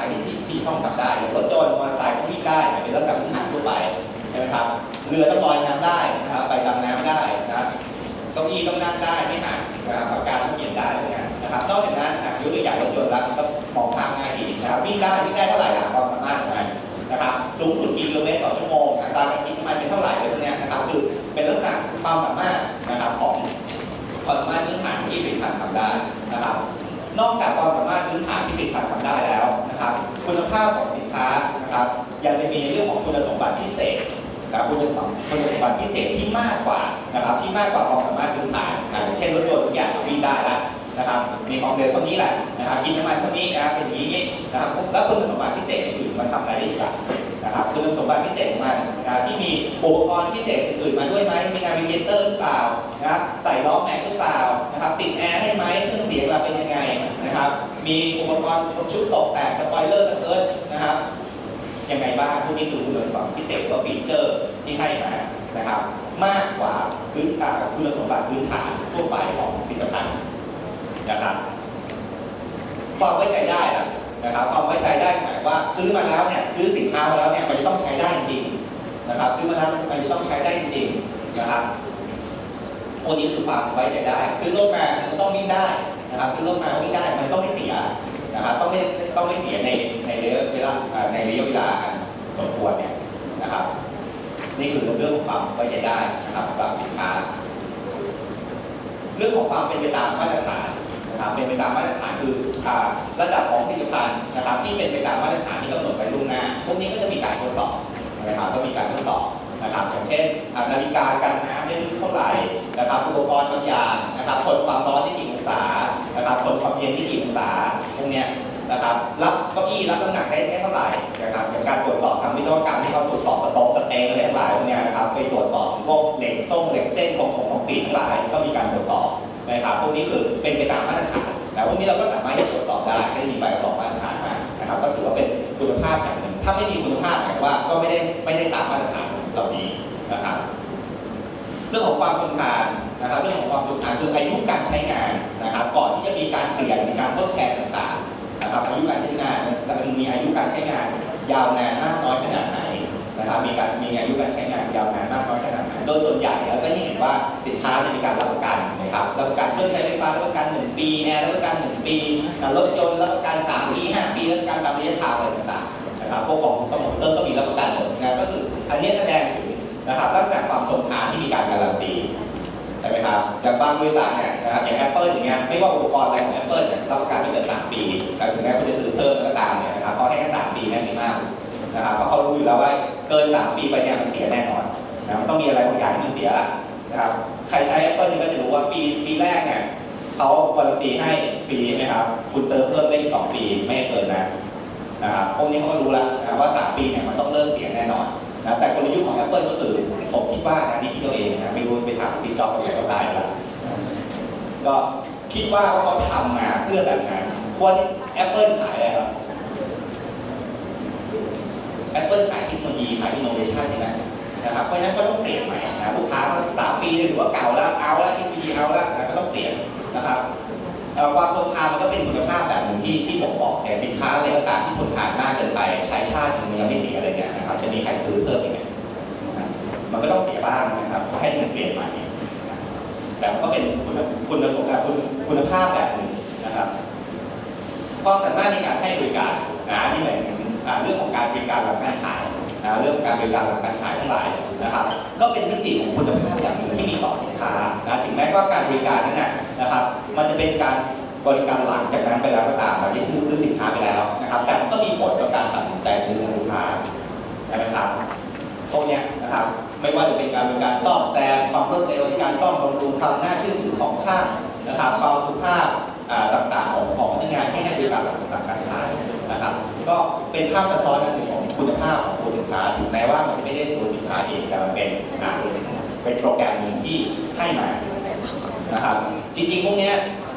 ค้าที่ที่ต้องทำได้รถยนต์มอเตอร์ไซค์ก็วิ่งได้เป็นเรื่องการพื้นฐานทั่วไปใช่ไหมครับเรือต้องลอยน้ำได้นะครับไปดำน้ำได้นะครับเก้าอี้ต้องนั่งได้ไม่หักนะครับปากกาต้องเขียนได้นะครับนอกจากนั้นอะยกตัวอย่างรถยนต์แล้วก็มองภาพง่ายดีนะครับวิ่งได้วิ่งได้เท่าไหร่ล่ะความสามารถของมันนะครับสูงสุดกี่กิโลเมตรต่อชั่วโมงอัตราการกินน้ำมันเป็นเท่าไหร่อะไรพวกเนี้ยนะครับคือเป็นลักษณะความสามารถนะครับของความสามารถพื้นฐานที่ผลิตภัณฑ์ทำได้นะครับ นอกจากความสามารถพื้นฐานที่ผลิตภัณฑ์ทำได้แล้วนะครับ คุณภาพของสินค้านะครับยังจะมีเรื่องของคุณสมบัติพิเศษนะครับคุณสมบัติคุณสมบัติพิเศษที่มากกว่านะครับ ที่มากกว่าความสามารถพื้นฐานอ่าอย่างเช่นรถยนต์อย่างวิ่งได้แล้วนะครับ มีความเร็วเท่านี้แหละนะครับกินน้ำมันเท่านี้นะครับเป็นอย่างนี้นะครับแล้วคุณสมบัติพิเศษอื่นมันทำอะไรได้อีกล่ะ นะครับคุณสมบัติพิเศษของมันนะที่มีอุปกรณ์พิเศษอื่นๆมาด้วยไหมมีนาวิเกเตอร์หรือเปล่านะครับใส่ล้อแม็กซ์หรือเปล่านะครับติดแอร์ให้ไหมเครื่องเสียงเราเป็นยังไงนะครับ มีอุปกรณ์ชุดตกแต่งสปอยเลอร์สเกิร์ตนะครับยังไงบ้างพวกนี้คือคุณสมบัติพิเศษหรือว่าฟีเจอร์ที่ให้มานะครับ มากกว่าพื้นคุณสมบัติพื้นฐานทั่วไปของผลิตภัณฑ์นะครับความไว้ใจได้ล่ะ นะครับความไว้ใจได้หมายว่าซื้อมาแล้วเนี่ยซื้อสินค้ามาแล้วเนี่ยมันจะต้องใช้ได้จริงนะครับซื้อมาแล้วมันจะต้องใช้ได้จริงนะครับพวกนี้คือความไว้ใจได้ ซื้อรถมามันต้องวิ่งได้นะครับซื้อรถมาวิ่งได้มันต้องไม่เสียนะครับต้องไม่ต้องไม่เสียในในระยะเวลาในระยะเวลาสมควรเนี่ยนะครับ นี่คือเรื่องของความไว้ใจได้นะครับสำหรับสินค้า เรื่องของความเป็นไปตามมาตรฐาน นะครับเป็นไปตามมาตรฐานคือระดับของผลิตภัณฑ์นะครับ ที่เป็นไปตามมาตรฐานที่กำหนดไว้ล่วงหน้า พวกนี้ก็จะมีการทดสอบนะครับก็มีการทดสอบนะครับอย่างเช่นนาฬิกากันน้ำได้ลึกเท่าไหร่นะครับอุปกรณ์บางอย่างนะครับทนความร้อนได้กี่องศานะครับทนความเย็นได้กี่องศาพวกนี้นะครับรับเก้าอี้รับน้ำหนักได้ได้เท่าไหร่นะครับอย่างการตรวจสอบทางวิศวกรรมที่เขาตรวจสอบสต็อกสเต็งอะไรทั้งหลายพวกนี้นะครับไปตรวจสอบพวกเหล็กส้มเหล็กเส้นของของของปีทั้งหลายก็มีการตรวจสอบ นะครับพวกนี้คือเป็นไปตามมาตรฐานแต่พวกนี้เราก็สามารถที่จะตรวจสอบได้ก็จะมีใบรับรองมาตรฐานมานะครับ ก็ถือว่าเป็นคุณภาพอย่างหนึ่ง ถ้าไม่มีคุณภาพหมายความว่าก็ไม่ได้ไม่ได้ตามมาตรฐานเหล่านี้นะครับ เรื่องของความทนทานนะครับ เรื่องของความทนทานคืออายุการใช้งานนะครับ ก่อนที่จะมีการเปลี่ยนมีการทดแทนต่างๆนะครับอายุการใช้งานมันมีอายุการใช้งาน ยาวนานมากน้อยขนาดไหนนะครับ มีการมีอายุการใช้งานยาวนานมากน้อยขนาดไหนโดยส่วนใหญ่แล้วก็จะเห็นว่าสินค้าจะมีการรับประกัน ครับรับประกันเครื่องใช้ไฟฟ้ารับประกัน1ปีแอร์รับประกัน1ปีรถยนต์รับประกัน3ปี5ปีรับประกันตามระยะทางอะไรต่างๆนะครับพวกของสมองเตอร์ก็มีรับประกันหมดนะก็คืออันนี้แสดงถึงนะครับลักษณะความทนทานที่มีการการันตีใช่ไหมครับอย่างบางบริษัทเนี่ยนะครับอย่าง Apple อย่างเงี้ยไม่ว่าอุปกรณ์อะไรของ Apple เนี่ยรับประกันไม่เกิน3ปีแต่ถึงแม้คุณจะซื้อเพิ่มก็ตามเนี่ยนะครับเขาให้แค่3ปีแน่จริงมากนะครับเพราะเขารู้อยู่แล้วว่าเกิน3ปีไปเนี่ยมันเสียแน่นอนนะมันต้องมีอะไรบางอย่างที่มันเสียละ นะครับใครใช้ Apple นี่ก็จะรู้ว่าปีปีแรกเนี่ยเขาการันตีให้ฟรีไหมครับ คุณเติมเพิ่มได้สอีก2ปีไม่เกินนะนะครับพวกนี้เขาก็รู้แล้วนะว่า 3 ปีเนี่ยมันต้องเริ่มเสียแน่นอนนะแต่กลยุทธ์ของ Apple ก็คือผมคิดว่านะนี่คิดเอาเองนะไม่รู้ไปถามตีจอบกับใครก็ได้แล้วก็คิดว่าเขาทำมาเพื่อแบบนั้นเพราะว่าที่ Apple ขายอะไรครับ Apple ขายเทคโนโลยีขายอินโนเวชันนี่นะ นะครับเพราะฉะนั้นก็ต้องเปลี่ยนใหม่นะลูกค้าก็สามปีเนี่ยถือว่าเก่าแล้วเอาแล้วทคโนโลยีเอาแล้วก็ต้องเปลี่ยนนะครับความทนทานมันก็เป็นคุณภาพแบบหนึ่งที่ที่ผมบอกแต่สินค้าอะไรก็ตามที่ทนทานมากเกินไปใช้ชาติมันยังไม่เสียอะไรเนี่ยนะครับจะมีใครซื้อเพิ่มอีกไหมมันก็ต้องเสียบ้างนะครับให้มันเปลี่ยนใหม่แต่ก็เป็นคุณคุณสมบัติคุณคุณภาพแบบหนึ่งนะครับความสามารถในการให้บริการนะนี่หมายถึงเรื่องของการบริการหลังการขาย นะเรื่องของการบริการหลังการขายทั้งหลายนะครับ ก็เป็นมิติของคุณภาพอย่างหนึ่งที่มีต่อสินค้านะถึงแม้ว่าการบริการนั้นนะนะครับ มันจะเป็นการบริการหลังจากนั้นไปแล้วก็ตามหลังจากที่ซื้อสินค้าไปแล้วนะครับ แต่มันก็มีผลต่อการตัดสินใจซื้อของลูกค้าใช่ไหมครับพวกนี้นะครับไม่ว่าจะเป็นการบริการซ่อมแซมความรวดเร็วในการซ่อมบำรุงความน่าเชื่อถือของช่างนะครับความสุภาพอ่าต่างๆของของพนักงานที่ให้บริการหลังจากการขายนะครับ ก็เป็นภาพสะท้อนอันหนึ่งของ คุณภาพของตัวสินค้าถึงแม้ว่ามันจะไม่ได้ตัวสินค้าเองแต่มันเป็นอ่าเป็นโปรแกรมหนึ่งที่ให้มานะครับ จริงๆพวกนี้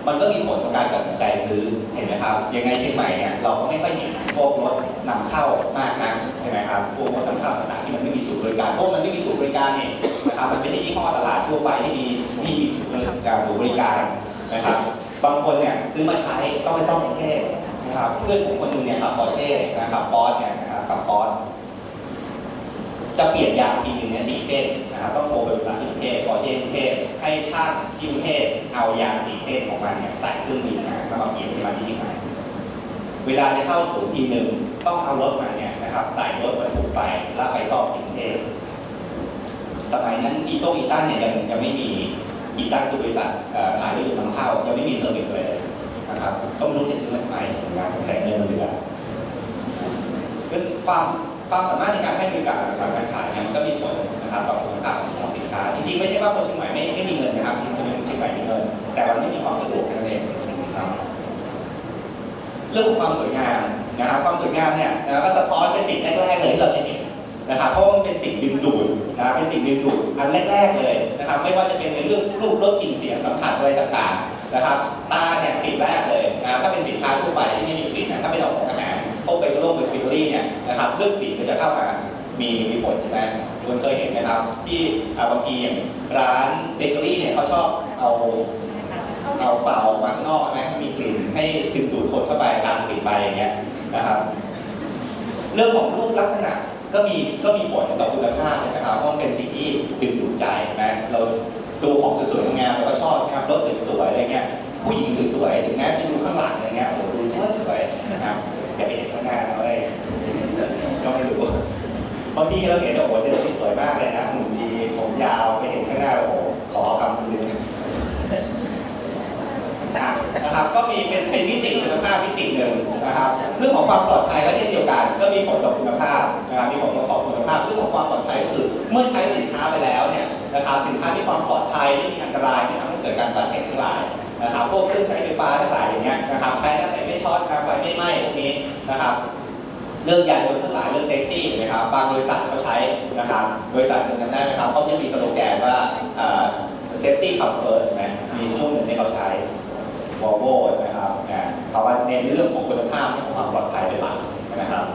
มันก็มีผลต่อการตัดสินใจซื้อเห็นไหมครับยังไงเชียงใหม่เนี่ยเราก็ไม่ค่อยเห็นพวกรถนำเข้ามากนักใช่ไหมครับพวกรถนำเข้าต่างๆที่มันไม่มีศูนย์บริการพวกมันไม่มีศูนย์บริการเนี่ยนะครับมันไม่ใช่ยี่ห้อตลาดทั่วไปที่มีที่มีศูนย์บริการบริการนะครับบางคนเนี่ยซื้อมาใช้ต้องไปซ่อมกรุงเทพนะครับเพื่อนผมคนหนึงเนี่ยขับปอเช่นะครับปอสเนี่ย นะครับขับปอสจะเปลี่ยนยางทีหนึ่งเนี่ยสี่เส้นนะครับต้องโทรไปบริษัทที่กรุงเทพปอเช่กรุงเทพให้ช่างที่กรุงเทพเอายางสี่เส้นของมันเนี่ยใส่เครื่องบินนะแล้วมาเปลี่ยนที่มาที่เชียงใหม่เวลาจะเข้าศูนย์ทีหนึ่งต้องเอารถมาเนี่ยนะครับใส่รถบรรทุกไปแล้วไปซ่อมที่กรุงเทพสมัยนั้นอีโต้อีตันเนี่ยยังยังไม่มีอีตันคือบริษัทขายรถยนต์นำเข้ายังไม่มีเซอร์วิสเลยนะครับก็ไม่รู้จะซื้อมาทำไมงานแสนเงินมันเหลือ คือความความสามารถในการให้บริการการการขายเนี่ยมันก็มีผลนะครับต่อคุณภาพของสินค้า จริงๆไม่ใช่ว่าคนเชียงใหม่ไม่ไม่มีเงินนะครับจริงๆคนเชียงใหม่มีเงิน แต่มันไม่มีความสะดวกแค่นั้นเองนะครับเรื่องของความสวยงามนะครับความสวยงามเนี่ยนะก็สะท้อนเป็นสิ่งแรกๆเลยที่เราจะเห็นนะครับเพราะมันเป็นสิ่งดึงดูดนะครับเป็นสิ่งดึงดูดอันแรกๆเลยนะครับไม่ว่าจะเป็นในเรื่องรูปรสกลิ่นเสียงสัมผัสอะไรต่างๆนะครับตาเนี่ยสิ่งแรกเลยนะครับถ้าเป็นสินค้าทั่วไปที่ไม่มีกลิ่นนะถ้าเป็นออาหารพ วกเบเกอรี่เบเกอรี่เนี่ยนะครับเรื่องกลิ่นก็จะเข้ามามีมีผลนะทุกคนเคยเห็นไหมครับ ที่าบางทีอย่างร้านเบเกอรี่เนี่ยเขาชอบเอาเอาเปล่ามาข้างนอกใช่ไหมให้มีกลิ่นให้ดึงดูดคนเข้าไปตามกลิ่นไปอย่างเงี้ยนะครับ เรื่องของรูปลักษณะก็มีก็มีผลต่อคุณภาพเลยนะครับเพราะเป็นสิ่งที่ดึงดูดใจนะเราดูของสวยๆงามเราก็ชอบนะครับรถสวยๆอะไรเงี้ยผู้หญิงสวยๆถึงแม้จะดูข้างหลังอะไรเงี้ยโอ้โหดูสวยๆนะครับอย่าไปเห็นข้างหน้าเอาเลยก็ไม่รู้ บางทีเราเห็นโอ้โหเดินสวยมากเลยนะหุ่นดีผมยาวไปเห็นข้างหน้าโอ้โหขอคำนึงนะครับก็มีเป็นเป็นมิติคุณภาพมิติหนึ่งนะครับเรื่องของความปลอดภัยก็เช่นเดียวกัน ก็มีผลต่อคุณภาพนะครับมีผลต่อคุณภาพเรื่องของความปลอดภัยก็คือ เมื่อใช้สินค้าไปแล้วเนี่ยนะครับสินค้ามีความปลอดภัยไม่มีอันตรายไม่ทำให้เกิดการบาดเจ็บทั้งหลายนะครับพวกเครื่องใช้ไฟฟ้าทั้งหลายอย่างเงี้ยนะครับใช้แล้วไฟไม่ช็อตนะไฟไม่ไหม้พวกนี้นะครับ เรื่องยานยนต์ทั้งหลายเรื่องเซฟตี้นะครับบางบริษัทเขาใช้นะครับบริษัทหนึ่งจำได้ไหมครับเขาจะมีสโลแกนว่าเซฟตี้คัมเฟิร์สนะมีช่วงหนึ่งที่เขาใช้วอลโวนะครับนะเขาว่าเน้นเรื่องของคุณภาพของความปลอดภัยเป็นหลักนะครับ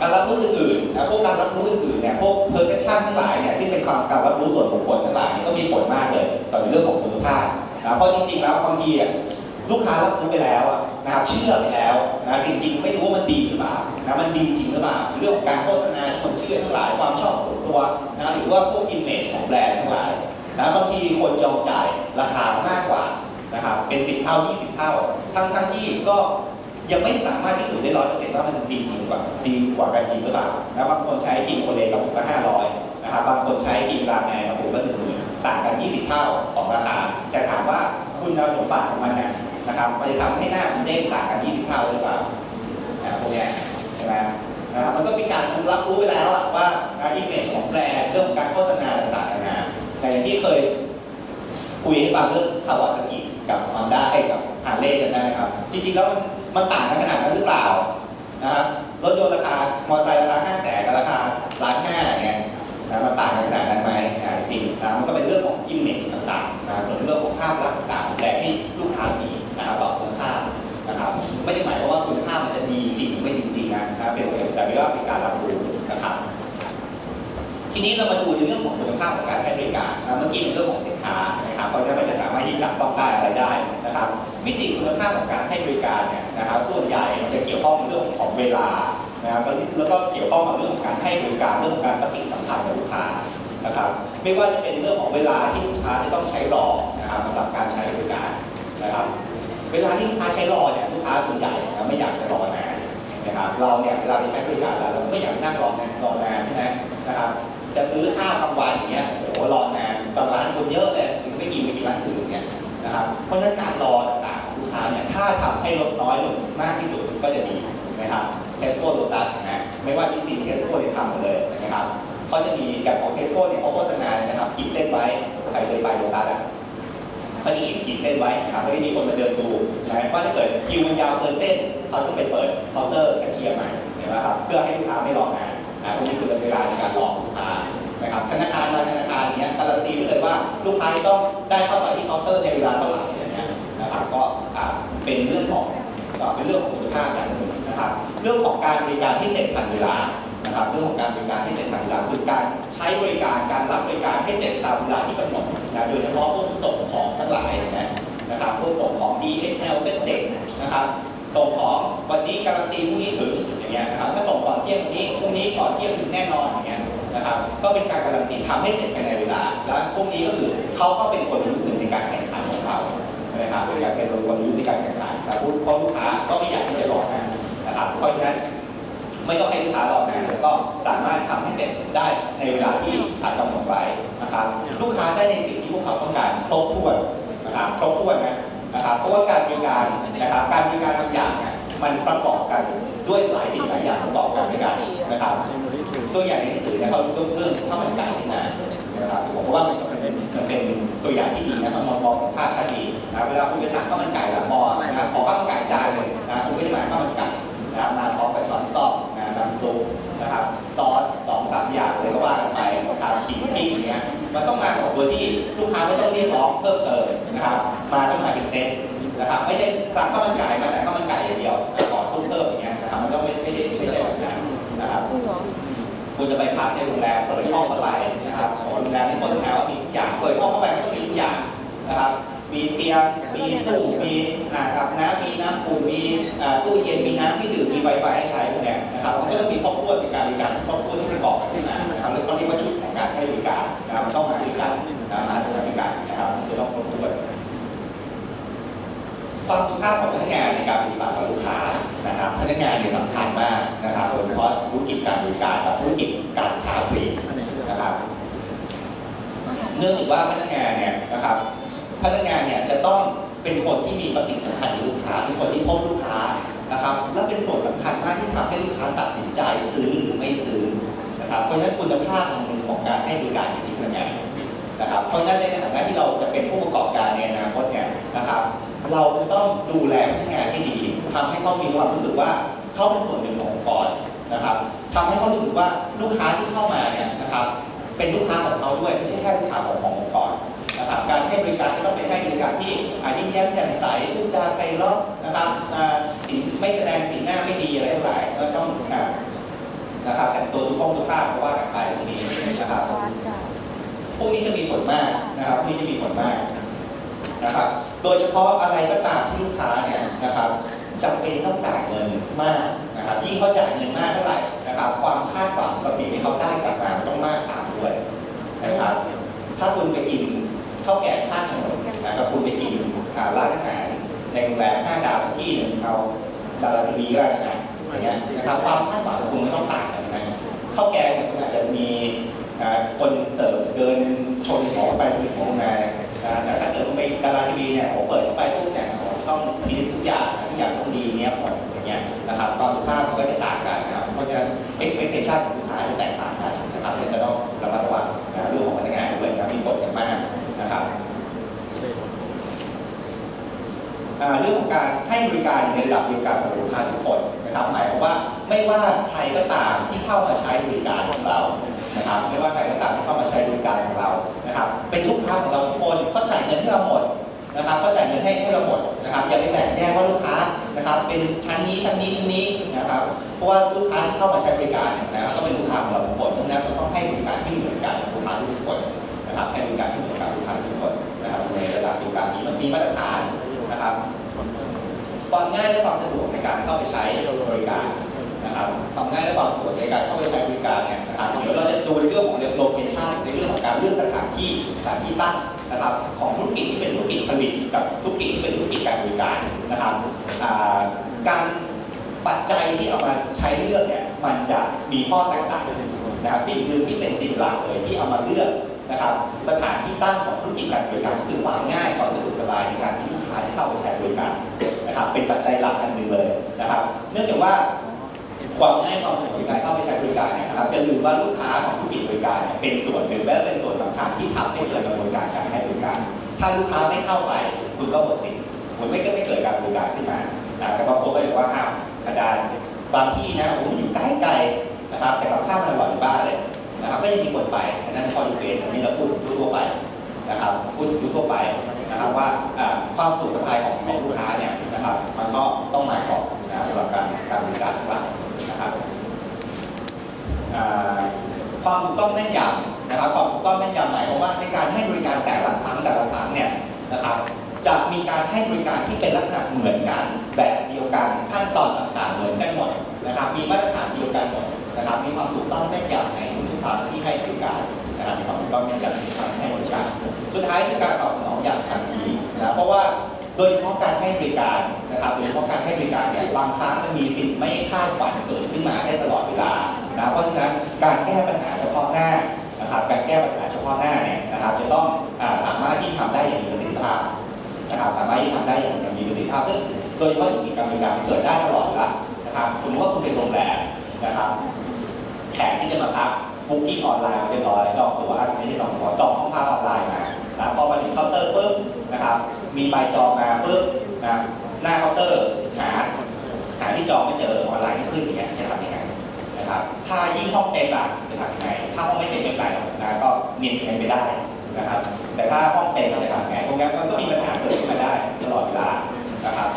การรับรู้อื่นๆนะพวกการรับรู้อื่นๆเนี่ย พวก perception ทั้งหลายเนี่ย ที่เป็นความการรับรู้ส่วนบุคคลทั้งหลายเนี่ยก็มีผลมากเลย ต่อในเรื่องของคุณภาพนะ เพราะจริงๆ แล้วบางทีอะ ลูกค้ารับรู้ไปแล้วนะเชื่อไปแล้วนะจริงๆไม่รู้ว่ามันดีหรือเปล่านะมันดีจริงหรือเปล่าเรื่องของการโฆษณาชวนเชื่อทั้งหลายความชอบส่วนตัวนะหรือว่าพวก image ของแบรนด์ทั้งหลายนะบางทีคนยอมจ่ายราคามากกว่านะครับเป็น10เท่า20เท่า ทั้งทั้งที่ก็ยังไม่สามารถพิสูจน์ได้ร้อยเปอร์เซ็นต์ว่ามันดีจริงกว่าดีกว่ากันจริงหรือเปล่านะบางคนใช้กินโคเลนกับผมก็500นะครับบางคนใช้กินราแมนกับผมก็หนึ่งหมื่นต่างกัน20เท่าของราคาแต่ถามว่าคุณสมบัติของมันเนี่ย นะครับมันจะทำให้หน้ามันเด้งต่างกัน20เท่าหรือเปล่านะพวกนี้ใช่ไหมนะครับมันก็มีการรับรู้ไปแล้วอะว่าอิมเมจของแบรนด์เรื่องของการโฆษณาต่างๆนานาแต่อย่างที่เคยคุยให้ฟังเรื่องคาวาซากิกับฮอนด้าไอ้กับฮาร์เลย์กันได้ไหมครับ จริงๆแล้วมันมันต่างกันขนาดนั้นหรือเปล่านะครับรถยนต์ราคามอเตอร์ไซค์ราคาห้าแสนกับราคาล้านห้าอย่างเงี้ยนะมันต่างกันขนาดนั้นไหมจริงนะมันก็เป็นเรื่องของอิมเมจต่างๆนะเป็นเรื่องของภาพลักษณ์ต่างๆแต่ที่ ทีนี้เรามาดูในเรื่องของคุณภาพของการให้บริการนะเมื่อกี้เป็นเรื่องของสินค้านะครับเพราะฉะนั้นไม่จะสามารถที่จับต้องได้อะไรได้นะครับมิติคุณภาพของการให้บริการเนี่ยนะครับ ส่วนใหญ่มันจะเกี่ยวข้องกับเรื่องของเวลานะครับแล้วก็เกี่ยวข้องกับเรื่องของการให้บริการเรื่องของการปฏิสัมพันธ์กับลูกค้านะครับ ไม่ว่าจะเป็นเรื่องของเวลาที่ลูกค้าจะต้องใช้รอนะครับสำหรับการใช้บริการนะครับ เวลาที่ลูกค้าใช้รอเนี่ยลูกค้าส่วนใหญ่นะไม่อยากจะรอนานนะครับเราเนี่ยเวลาไปใช้บริการเราเราไม่อยากนั่งรอนานรอนานใช่ไหมนะครับ จะซื้อข้าวกลางวันอย่างเงี้ยโอ้รอนานบางร้านคนเยอะเลยไม่กินไปกินร้านอื่นเนี่ยนะครับเพราะฉะนั้นการรอต่างๆของลูกค้าเนี่ยถ้าทำให้ลดน้อยลงมากที่สุดก็จะดีนะครับเทสโก้โลตัสนะไม่ว่าดีซีเทสโก้จะทำหมดเลยนะครับเขาจะมีแบบของเทสโก้เนี่ยเขาโฆษณานะครับขีดเส้นไว้ใครเคยไปโลตัสอะเขาจะขีดเส้นไว้นะครับแล้มีคนมาเดินดูนะว่าถ้าเกิดคิวมันยาวเกินเส้นเขาต้องไปเปิดเคาน์เตอร์แคชเชียร์ใหม่เห็นไหมครับเพื่อให้ลูกค้าไม่รอนานนะพวกนี้คือเวลาในการรอ ค้านะครับธนาคารบางธนาคารเงี้ยการันตีเลยว่าลูกค้าต้องได้เข้ามาที่เคาน์เตอร์ในเวลาเท่าไหร่เงี้ยนะครับก็เป็นเรื่องของเป็นเรื่องของคุณภาพอย่างหนึ่งนะครับ เรื่องของการบริการที่เสร็จทันเวลานะครับเรื่องของการบริการที่เสร็จทันเวลาคือการใช้บริการการรับบริการให้เสร็จตามเวลาที่กำหนดนะโดยเฉพาะพวกส่งของทั้งหลายนะนะครับพวกส่งของ DHL FedEx นะครับส่งของวันนี้การันตีพรุ่งนี้ถึงอย่างเงี้ยนะครับถ้าส่งก่อนเที่ยงวันนี้พรุ่งนี้ก่อนเที่ยงถึงแน่นอนอย่างเงี้ย นะครับก็เป็นการการันตีทำให้เสร็จภายในเวลา แล้วพวกนี้ก็คือเขาก็เป็นคนรู้หนึ่งในการแข่งขันของเขาใช่ครับเป็นการเป็นคนรู้ในการแข่งขันแต่ผู้เพราะลูกค้าก็ไม่อยากที่จะรอนานนะครับเพราะฉะนั้นไม่ต้องให้ลูกค้ารอนานแล้วก็สามารถทำให้เสร็จได้ในเวลาที่ขาดกำหนดไว้นะครับลูกค้าได้ในสิ่งที่พวกเขาต้องการครบถ้วนนะครับครบถ้วนนะนะครับเพราะว่าการบริการนะครับการบริการบางอย่างเนี่ยมันประกอบกันด้วยหลายสิ่งหลายอย่างประกอบกันด้วยกันนะครับ ตัวอย่างในหนังสือนี่ยเขายกเรื่องข้าวมันไก่ขึ้นมานะครับผมว่ามันเป็นมันเป็นตัวอย่างที่ดีนะครับมองมองสภาษณ์ชัดดีนะเวลาคุณไปสั่งข้าวมันไก่ละมอนะขอข้าวมันไก่จานหนึ่งนะคุณไม่ได้หมายข้าวมันไก่นะครับมาพร้อมกับช้อนซ่อมนะน้ำซุปนะครับซอสสองสามอย่างเลยก็ว่ากันไปครับขิงพริกเงี้ยมันต้องมากับตัวที่ลูกค้าไม่ต้องเรียกร้องเพิ่มเติมนะครับมาต้องมาเป็นเซตนะครับไม่ใช่สั่งข้าวมันไก่มาแต่ จะไปพักในโรงแรมเปิดห้องเข้าไปนะครับโรงแรมนี่คนต้องการว่ามีทุกอย่างเปิดห้องเข้าไปก็ต้องมีทุกอย่างนะครับ มีเตียง มีตู้มีอ่างอาบน้ำมีน้ำอุ่นมีตู้เย็น มีน้ำที่ดื่ม มีไวไฟให้ใช้พวกนี้นะครับมันก็ต้องมีครอบครัวในการบริการครอบครัวที่ประกอบกันขึ้นมานะครับแล้วก็เรียกว่าชุดของการให้บริการนะครับมันต้องมาด้วยกันนะมาด้วยกันนะครับจะต้องครบถ้วนความสุภาพของพนักงานในการปฏิบัติต่อลูกค้า นะครับพนักงานเนี่ยสำคัญมากนะครับโดยเฉพาะธุรกิจการบริการกับธุรกิจการค้าปลีกนะครับเนื่องจากว่าพนักงานเนี่ยนะครับพนักงานเนี่ยจะต้องเป็นคนที่มีปฏิสัมพันธ์กับลูกค้าเป็นคนที่พบลูกค้านะครับและเป็นส่วนสำคัญมากที่ทำให้ลูกค้าตัดสินใจซื้อหรือไม่ซื้อนะครับเพราะฉะนั้นคุณภาพหนึ่งของการให้บริการอยู่ที่พนักงานนะครับเพราะฉะนั้นในฐานะที่เราจะเป็นผู้ประกอบการในอนาคตเนี่ยนะครับ เราจะต้องดูแลพนักงานให้ดี ทำให้เขามีความรู้สึกว่าเขาเป็นส่วนหนึ่งขององค์กรนะครับทำให้เขารู้สึกว่าลูกค้าที่เข้ามาเนี่ยนะครับเป็นลูกค้าของเขาด้วยไม่ใช่แค่ลูกค้าของขององค์กรนะครับการให้บริการก็ต้องเป็นให้บริการที่อายิ้มแย้มแจ่มใสพูดจาไพเราะนะครับอ่าสีไม่แสดงสีหน้าไม่ดีอะไรทั้งหลายก็ต้องอ่านะครับแต่งตัวสุภาพสุภาพเพราะว่ากันไปตรงนี้นะครับช้อนจ้ะพวกนี้จะมีผลมากนะครับพวกนี้จะมีผลมากนะครับ โดยเฉพาะอะไรก็ตามที่ลูกค้าเนี่ยนะครับ จำเป็นต้องจ่ายเงินมากนะครับยิ่งเขาจ่ายเงินมากเท่าไหร่นะครับ ความคาดหวังต่อสิ่งที่เขาได้กลับมามันต้องมากตามด้วยนะครับ ถ้าคุณไปกินข้าวแกงข้างถนนนะครับคุณไปกินร้านอาหารในโรงแรมห้าดาวที่หนึ่งเอาดาราดีก็ได้นะอย่างเงี้ยนะครับความคาดหวังของคุณก็ต้องต่างกันนะข้าวแกงเนี่ยคุณอาจจะมีคนเสิร์ฟเดินชนหัวไปถึงหัวมานะแต่ถ้าเกิดคุณไปดาราทีเนี่ยผมเปิดเข้าไปปุ๊บเนี่ย ต้องมีทุกอย่างทุกอย่างต้องดีเนี้ยหมดอย่างเงี้ยนะครับความสุภาพมันก็จะต่างกันนะครับเพราะฉะนั้น expectation ของลูกค้าจะแตกต่างกันนะครับเนี่ยจะต้องระมัดระวังนะเรื่องของพนักงานด้วยนะมีผลอย่างมากนะครับเรื่องของการให้บริการในระดับเดียวกันกับลูกค้าทุกคนนะครับหมายความว่าไม่ว่าใครก็ตามที่เข้ามาใช้บริการของเรานะครับไม่ว่าใครก็ตามที่เข้ามาใช้บริการของเรานะครับเป็นลูกค้าของเราทุกคนเข้าจ่ายเงินให้เราหมด นะครับเขาจ่ายเงินให้ให้เราหมดนะครับอย่าไปแบ่งแยกว่าลูกค้านะครับเป็นชั้นนี้ชั้นนี้ชั้นนี้นะครับเพราะว่าลูกค้าที่เข้ามาใช้บริการเนี่ยนะก็เป็นลูกค้าของเราทุกคนเพราะฉะนั้นเราต้องให้บริการที่เหมือนกันลูกค้าทุกคนนะครับให้บริการที่เหมือนกับลูกค้าทุกคนนะครับในระดับเดียวกันนี้มันมีมาตรฐานนะครับความง่ายและความสะดวกในการเข้าไปใช้บริการนะครับความง่ายและความสะดวกในการเข้าไปใช้บริการเนี่ยนะครับเดี๋ยวเราจะดูในเรื่องของโลเคชั่น ที่สถานที่ตั้งนะครับของธุรกิจที่เป็นธุรกิจผลิตกับธุรกิจที่เป็นธุรกิจการบริการนะครับการปัจจัยที่เอามาใช้เลือกเนี่ยมันจะมีข้อแตกต่างนะครับสิ่งหนึ่งที่เป็นสิ่งหลักเลยที่เอามาเลือกนะครับ สถานที่ตั้งของธุรกิจการบริการคือความง่ายความสะดวกสบายในการที่ลูกค้าจะเข้าไปใช้บริการนะครับ เป็นปัจจัยหลักอันหนึ่งเลยนะครับ เนื่องจากว่าความง่ายความสะดวกในการเข้าไปใช้บริการนะครับจะลืมว่าลูกค้าของผู้กิจบริการเป็นส่วนหนึ่งและเป็นส่วน สำคัญที่ทำให้เกิดกระบวนการการให้บริการ ถ้าลูกค้าไม่เข้าไปคุณก็หมดสิทธิ์คุณไม่ก็ไม่เกิดการบริการขึ้นมาแต่บางคนก็บอกว่าอ้าวอาจารย์บางที่นะผมอยู่ใกล้ไกลๆนะครับแต่กับข้าวมันอร่อยบ้านเลยนะครับก็ยังมีคนไปอันนั้นข้อยูเวนอันนี้เราพูดทั่วไปนะครับพูดทั่วไปนะครับว่าความสะดวกสบายของของลูกค้าเนี่ยนะครับมันก็ต้องมาก่อนนะสำหรับการการบริการทั้งหลายนะครับความต้อง นะครับความถูกต้องแม่นยำหมายความว่าในการให้บริการแต่ละครั้งแต่ละครั้งเนี่ยนะครับจะมีการให้บริการที่เป็นลักษณะเหมือนกันแบบเดียวกันขั้นตอนต่างๆ เหมือนกันหมดนะครับ มีมาตรฐานเดียวกันหมดนะครับ มีความถูกต้องแม่นยำในทุกครั้งที่ให้บริการนะครับมีความถูกต้องแม่นยำในทุกครั้งให้บริการสุดท้ายคือการตอบสนองอย่างทันทีนะเพราะว่าโดยเฉพาะการให้บริการนะครับโดยเฉพาะการให้บริการเนี่ยบางครั้งมันมีสิ่งไม่คาดฝันเกิดขึ้นมาได้ตลอดเวลานะเพราะฉะนั้นการแก้ปัญหาเฉพาะหน้า นะครับการแก้ปัญหาเฉพาะหน้าเนี่ยนะครับจะต้องสามารถที่ทำได้อย่างมีประสิทธิภาพนะครับสามารถที่ทำได้อย่างมีประสิทธิภาพซึ่งโดยเฉพาะอย่างมีการบริการเกิดได้ตลอดลานะครับสมมติว่าคุณเป็นโรงแรมนะครับแขกที่จะมาพักบุ๊กิ้งออนไลน์เรียบร้อยจองตั๋วไม่ใช่จองตั๋วจองห้องพักออนไลน์มาแล้วพอมาถึงเคาน์เตอร์ปุ๊บนะครับมีใบจองมาปุ๊บนะหน้าเคาน์เตอร์หาหาที่จองไม่เจอออนไลน์ไม่ขึ้นอย่างเงี้ยจะทำยังไงนะครับถ้ายิ่งห้องเต็มอะจะทำยังไง ถ้าห้องไม่เต็มไม่เป็นไรนะก็เนียนเนียนไปได้นะครับ แต่ถ้าห้องเต็มจะทำยังไงตรงนี้มันก็มีปัญหาเกิดขึ้นมาได้ตลอดเวลานะครับ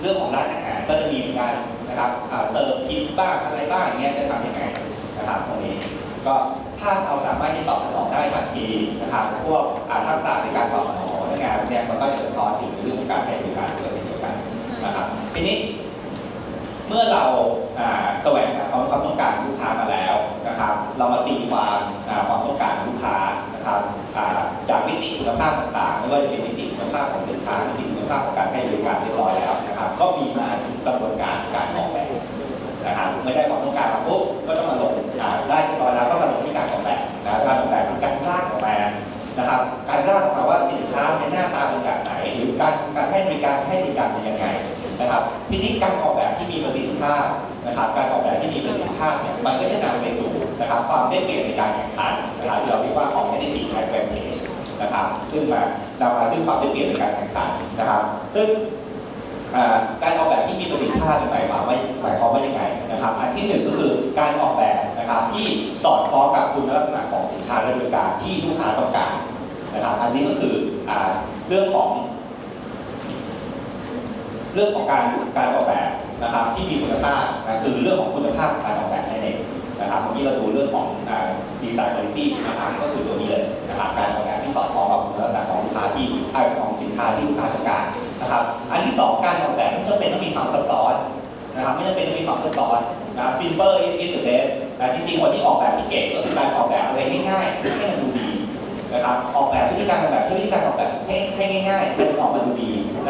เรื่องของร้านอาหารก็จะมีเหมือนกันนะครับเสิร์ฟคิดบ้างอะไรบ้างอย่างเงี้ยจะทำยังไงนะครับตรงนี้ ก็ถ้าเราสามารถที่ตอบสนองได้ทันทีนะครับพวกทักษะในการตอบสนองของพนักงานเนี่ยมันก็จะสะท้อนถึงเรื่องของการให้บริการด้วยเช่นเดียวกันนะครับทีนี้ เมื่อเราแสวงหาความต้องการลูกค้ามาแล้วนะครับ เรามาตีความความต้องการลูกค้านะครับจากมิติคุณภาพต่างๆ ไม่ว่าจะเป็นมิติคุณภาพของสินค้ามิติคุณภาพของการให้บริการเรียบร้อยแล้วนะครับ ก็มีมาถึงกระบวนการการออกแบบนะครับไม่ได้ความต้องการมาปุ๊บก็ต้องมาลงได้เรียบร้อยแล้วก็มาลงที่การออกแบบนะการออกแบบคือการร่างออกมานะครับการร่างออกมาว่าสินค้าเนี่ยหน้าตาเป็นแบบไหน หรือการการให้บริการให้บริการเป็นยังไง นะครับทีนี้การออกแบบที่มีประสิทธิภาพนะครับการออกแบบที่มีประสิทธิภาพเนี่ยมันก็จะนำไปสู่นะครับความได้เปรียบในการแข่งขันนะครับเราเรียกว่า competitive advantage นะครับซึ่งมานำมาซึ่งความได้เปรียบในการแข่งขันนะครับซึ่งการออกแบบที่มีประสิทธิภาพหมายความว่าหมายความว่ายังไงนะครับอันที่หนึ่งก็คือการออกแบบนะครับที่สอดคล้องกับคุณลักษณะของสินค้าและบริการที่ลูกค้าต้องการนะครับอันนี้ก็คือเรื่องของ เรื่องของการการออกแบบนะครับที่มีคุณภาพนะคือเรื่องของคุณภาพของการออกแบบนั่นเองนะครับเมื่อกี้เราดูเรื่องของดีไซน์คุณภาพนะครับก็คือตัวนี้เลยนะครับการออกแบบที่สอดคล้องกับลักษณะของลูกค้าที่เอ่อของสินค้าที่ลูกค้าต้องการนะครับอันที่สองการออกแบบไม่จำเป็นต้องมีความซับซ้อนนะครับไม่จำเป็นต้องมีความซับซ้อนนะ simple is the best นะจริงๆคนที่ออกแบบที่เก่งก็คือการออกแบบอะไรง่ายๆให้มันดูดีนะครับออกแบบวิธีการออกแบบวิธีการออกแบบให้ให้ง่ายๆให้มันออกมาดู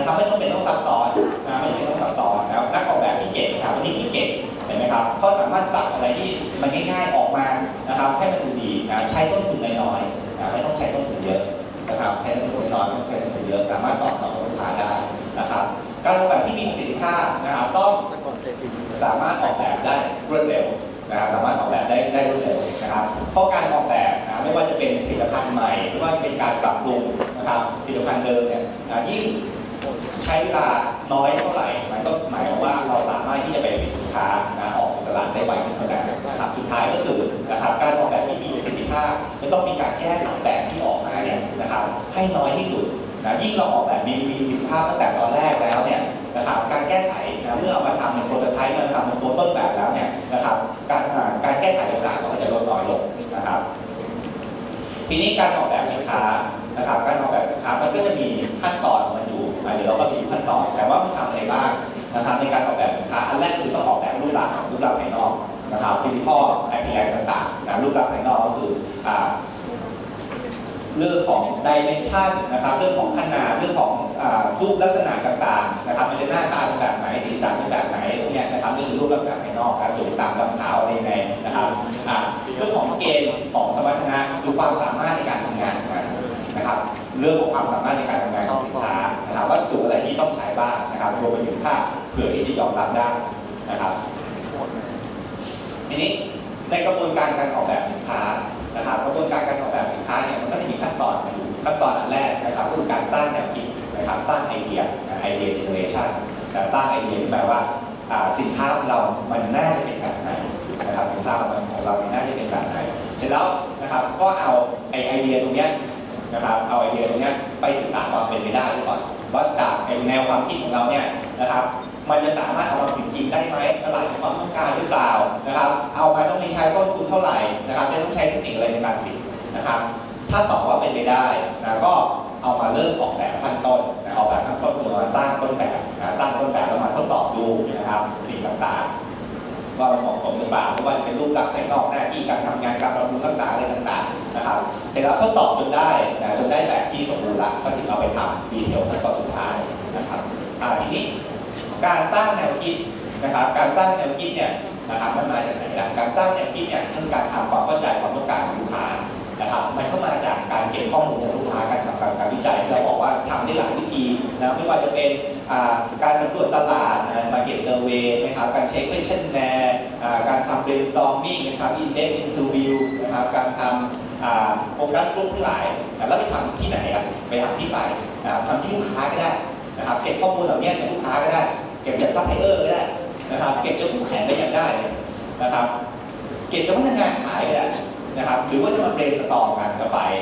นะครับไม่ต้องเป็นต้องซับซ้อนนะไม่จำเป็นต้องซับซ้อนนะครับนักออกแบบที่เก่งนะครับวันนี้ที่เก่งเห็นไหมครับเขาสามารถปรับอะไรที่มันง่าย ๆออกมานะครับให้มันดูดีนะใช้ต้นทุนน้อยๆนะไม่ต้องใช้ต้นทุนเยอะนะครับใช้ต้นทุนน้อยไม่ต้องใช้ต้นทุนเยอะสามารถตอบสนองลูกค้าได้นะครับ การออกแบบที่มีประสิทธิภาพนะครับต้องสามารถออกแบบได้รวดเร็วนะครับสามารถออกแบบได้ได้รวดเร็วนะครับ เพราะการออกแบบนะไม่ว่าจะเป็นผลิตภัณฑ์ใหม่ ไม่ว่าจะเป็นการปรับปรุงนะครับผลิตภัณฑ์เดิมเนี่ยยิ่ง ช้เวลาน้อยเท่าไหร่มันก็หมายความว่าเราสามารถที่จะไปผลิตสินค้านะออกสู่ตลาดได้ไวขึ้นเท่านั้นนะครับสุดท้ายก็คือนะครับการออกแบบที่มีประสิทธิภาพจะต้องมีการแก้ไขแบบที่ออกมาเนี่ยนะครับให้น้อยที่สุดนะยิ่งเราออกแบบมีมีประสิทธิภาพตั้งแต่ตอนแรกแล้วเนี่ยนะครับการแก้ไขนะเมื่อเอามาทำเป็นโปรโตไทป์มาทำเป็นตัวต้นแบบแล้วเนี่ยนะครับการการแก้ไขต่างๆก็จะลดน้อยลงนะครับทีนี้การออกแบบสินค้านะครับการออกแบบสินค้ามันก็จะมีขั้นตอน เดี๋ยวเราก็มีขั้นตอนแต่ว่ามันทำอะไรบ้างนะครับในการออกแบบสินค้าอันแรกคือต้องออกแบบรูปลักษณ์รูปลักษณ์ภายนอกนะครับฟิสิกอลแอคทีฟต่างๆนะรูปลักษณ์ภายนอกก็คือเรื่องของดิเมนชันนะครับเรื่องของขนาดเรื่องของรูปลักษณะต่างๆนะครับมันจะหน้าตาเป็นแบบไหนสีสันเป็นแบบไหนพวกเนี้ยนะครับนี่คือรูปลักษณะภายนอกการสูงต่ำดำขาวอะไรยังไงนะครับเรื่องของเกณฑ์ของสมรรถนะคือความสามารถในการทำงานนะครับ เรื่องของความสามารถในการทำงานของสินค้านะครับวัสดุอะไรที่ต้องใช้บ้างนะครับรวมไปถึงค่าเผื่อที่จะยอมรับได้นะครับทีนี้ในกระบวนการการออกแบบสินค้านะครับกระบวนการการออกแบบสินค้าเนี่ยมันก็จะมีขั้นตอนมาอยู่ขั้นตอนอันแรกนะครับก็คือการสร้างแนวคิดนะครับสร้างไอเดียไอเดียเจเนเรชันสร้างไอเดียขึ้นมาว่าอ่าสินค้าของเรา มันน่าจะเป็นแบบไหนนะครับสินค้าของเราของเรามันน่าจะเป็นแบบไหน เสร็จแล้วนะครับก็เอาไอไอเดียตรงเนี้ย นะครับเอาไอเดียตรงนี้ไปศึกษาความเป็นไปได้ก่อนว่าจากแนวความคิดของเราเนี่ยนะครับมันจะสามารถเอามาถึงจริงได้ไหมตลาดมีความต้องการหรือเปล่านะครับ เอามาต้องมีใช้ต้นทุนเท่าไหร่นะครับจะต้องใช้เทคนิคอะไรในการผลิตนะครับ ถ้าตอบว่าเป็นไปได้นะก็เอามาเริ่มออกแบบขั้นต้นนะออกแบบขั้นต้นคือมาสร้างต้นแบบนะสร้างต้นแบบแล้วมาทดสอบดูนะครับสิ่งต่างๆ ว่ามันเหมาะสมหรือเปล่าไม่ว่าจะเป็นรูปลักษณ์ภายนอกหน้าที่การทำงานการบำรุงรักษาอะไรต่างๆนะครับเสร็จแล้วทดสอบจนได้นะจนได้แบบที่สมบูรณ์ละก็จึงเอาไปทำดีเทลขั้นตอนสุดท้ายนะครับอ่าทีนี้การสร้างแนวคิดนะครับ การสร้างแนวคิดเนี่ยนะครับมันมาจากไหนล่ะการสร้างแนวคิดเนี่ยคือการทำความเข้าใจความต้องการของลูกค้า นะครับมันเข้ามาจากการเก็บข้อมูลจากลูกค้าการทำการการวิจัยเราบอกว่าทำได้หลายวิธีนะไม่ว่าจะเป็นการสำรวจตลาดนะมาเก็ตเซอร์เวย์นะครับการเช็คเ u e s t i o n n a r การทำ brainstorming นะครับ index interview นะครับการทำโฟกัสกลุ่มทั้งหลายนแล้วไปทำที่ไหนครับไปทำที่ฝ่ายนะครับทำที่ลูกค้าก็ได้นะครับเก็บข้อมูลเหล่านี้จากลูกค้าก็ได้ เก็บจากซัพพลายเออร์ก็ได้นะครับเก็บจากคู่แข่งก็ยังได้นะครับเก็บจากพนักงานขายก็ได้ นะครับหรือว่าจะมาเบรนสตอมกันกับฝ่าย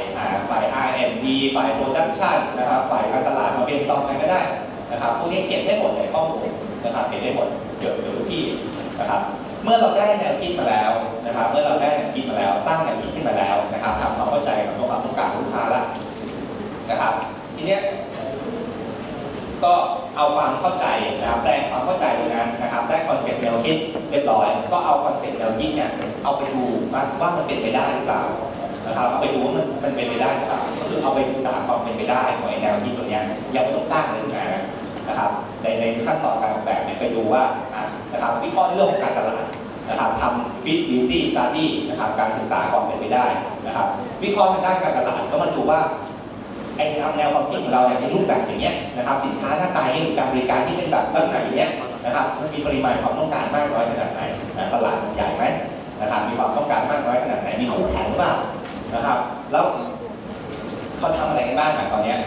ฝ่าย R&D ฝ่ายโปรดักชันนะครับฝ่ายการตลาดมาเบรนสตอมกันก็ได้นะครับพวกนี้เก็บได้หมดในข้อมูลนะครับเก็บได้หมดเกือบเกือบทุกที่นะครับเมื่อเราได้แนวคิดมาแล้วนะครับ เมื่อเราได้แนวคิดมาแล้ว สร้างแนวคิดขึ้นมาแล้วนะครับทำความเข้าใจกับความต้องการลูกค้าแล้วนะครับ ทีเนี้ยก็ เอาความเข้าใจนะครับแปลงความเข้าใจตรงนั้นนะครับ ได้คอนเซ็ปต์แนวคิดเรียบร้อย ก็เอาคอนเซ็ปต์แนวคิดเนี่ยเอาไปดูว่ามันเป็นไปได้หรือเปล่านะครับเอาไปดูว่ามันมันเป็นไปได้หรือเปล่าก็คือเอาไปศึกษาความเป็นไปได้ของแนวคิดตัวเนี้ยยังไม่ต้องสร้างเลยนมานะครับในในขั้นตอนการออกแบบเนี่ยไปดูว่านะครับวิเคราะห์เรื่องของการตลาดนะครับทำ feasibility study นะครับการศึกษาความเป็นไปได้นะครับ วิเคราะห์ทางด้านการตลาดก็มาดูว่า ไอ้แนวแนวความคิดของเราเนี่ยในรูปแบบอย่างเงี้ยนะครับสินค้าหน้าตาย่างหรือการบริการที่เป็นแบบลักษณะอย่างเงี้ยนะครับมันมีปริมาณความต้องการมากน้อยขนาดไหนตลาดมันใหญ่ไหมนะครับมีความต้องการมากน้อยขนาดไหนมีคู่แข่งหรือเปล่านะครับแล้วเขาทำอะไรกันบ้างอะตอนเนี้ย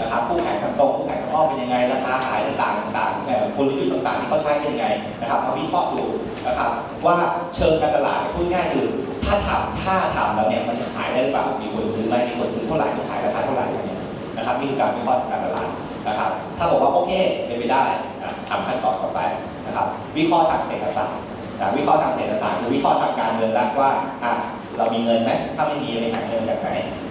นะครับคู่แข่งทางตรงคู่แข่งทางอ้อมเป็นยังไงราคาขายต่างๆต่างๆเอ่อกลยุทธ์ต่างๆที่เขาใช้เป็นยังไงนะครับมาวิเคราะห์ดูนะครับว่าเชิงการตลาดพูดง่ายคือถ้าทำถ้าทำแล้วเนี่ยมันจะขายได้หรือเปล่ามีคนซื้อไหมมีคนซื้อเท่าไหร่ขายราคาเท่าไหร่ นะครับนี่คือการวิเคราะห์ทางการตลาดนะครับ ถ้าบอกว่าโอเคเป็นไปได้ทำขั้นตอนต่อไปนะครับ วิเคราะห์ทางเศรษฐศาสตร์วิเคราะห์ทางเศรษฐศาสตร์คือวิเคราะห์ทางการเงินแล้วว่าเรามีเงินไหมถ้าไม่มีไปหาเงินจากไหน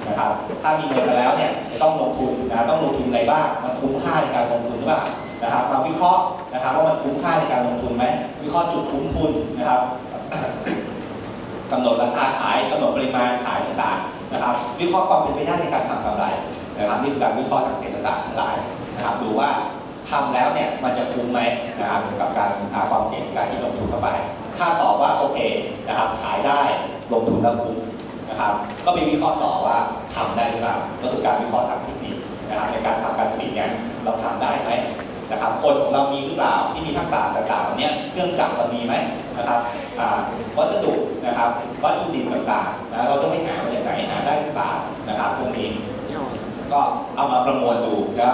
นะครับ ถ้ามีเงินมาแล้วเนี่ยจะต้องลงทุนนะต้องลงทุนอะไรบ้างมันคุ้มค่าในการลงทุนหรือเปล่านะครับมาวิเคราะห์นะครับว่ามันคุ้มค่าในการลงทุนไหมวิเคราะห์จุดคุ้มทุนนะครับกำหนดราคาขายกำหนดปริมาณขายต่างๆนะครับ วิเคราะห์ความเป็นไปได้ในการทำกำไร นะครับนี่คือการวิเคราะห์ทางเศรษฐศาสตร์ทั้งหลายนะครับดูว่าทำแล้วเนี่ยมันจะคุ้มไหมนะครับกับการหาความเสี่ยงการที่ลงทุนเข้าไป ถ้าตอบว่าโอเคนะครับขายได้ลงทุนแล้วคุ้มนะครับก็ไปวิเคราะห์ต่อว่าทำได้หรือเปล่าก็คือการวิเคราะห์ทางเทคนิคนะครับในการทำการผลิตเนี่ยเราทำได้ไหมนะครับคนของเรามีหรือเปล่าที่มีทักษะต่างๆเนี่ยเครื่องจักรเรามีไหมนะครับวัสดุนะครับวัตถุดิบ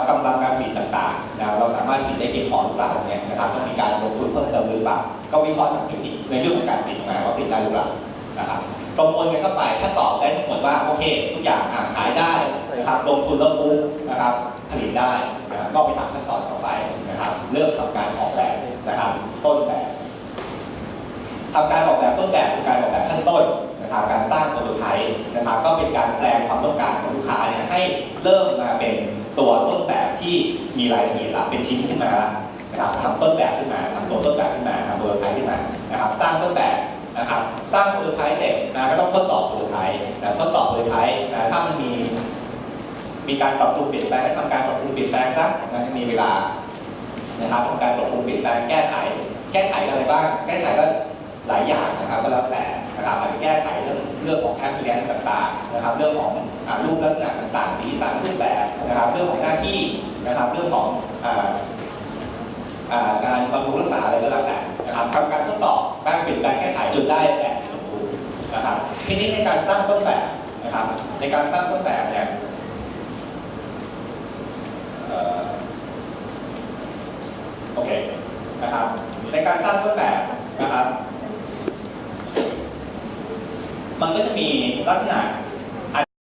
กำลังการผลิตต่างๆนะเราสามารถผลิตได้เพียงพอหรือเปล่าเนี่ยนะครับต้องมีการลงทุนเพิ่มเติมหรือเปล่าก็วิเคราะห์ทางเทคนิคในเรื่องของการผลิตมาว่าผลิตได้หรือเปล่านะครับประมวลกันเข้าไปถ้าตอบได้ทั้งหมดว่าโอเค ทุกอย่างขายได้นะครับลงทุนแล้วคุ้มนะครับผลิตได้นะครับก็ไปทำขั้นตอนต่อไปนะครับ เริ่มทำการออกแบบนะครับต้นแบบทำการออกแบบต้นแบบคือการออกแบบขั้นต้นนะครับการสร้างโปรโตไทป์นะครับ ก็เป็นการแปลงความต้องการของลูกค้าเนี่ยให้เริ่มมาเป็น ตัวต้นแบบที่มีรายละเอียดละเป็นชิ้นขึ้นมานะครับทำต้นแบบขึ้นมาทำตัวต้นแบบขึ้นมาทำโปรโตไทป์ขึ้นมานะครับสร้างต้นแบบนะครับสร้างโปรโตไทป์เสร็จนะก็ต้องทดสอบโปรโตไทป์นะทดสอบโปรโตไทป์นะถ้ามันมีมีการปรับปรุงเปลี่ยนแปลงทำการปรับปรุงเปลี่ยนแปลงซะนะมีเวลานะครับทำการปรับปรุงเปลี่ยนแปลงแก้ไข แก้ไขอะไรบ้าง แก้ไขก็หลายอย่างนะครับก็แล้วแต่นะครับอาจจะแก้ไขเรื่อง เรื่องของแอปพลิเคชันต่างๆนะครับ เรื่องของรูปลักษณะต่างๆ สีสันรูปแบบนะครับ เรื่องของหน้าที่นะครับ เรื่องของอ่าอ่าการบำรุงรักษาอะไรก็แล้วแต่นะครับทำการทดสอบการเปลี่ยนแปลงแก้ไขจนได้แบบสมบูรณ์นะครับ ทีนี้ในการสร้างต้นแบบนะครับ ในการสร้างต้นแบบเนี่ยโอเคนะครับ ในการสร้างต้นแบบนะครับ มันก็จะมีลักษณะ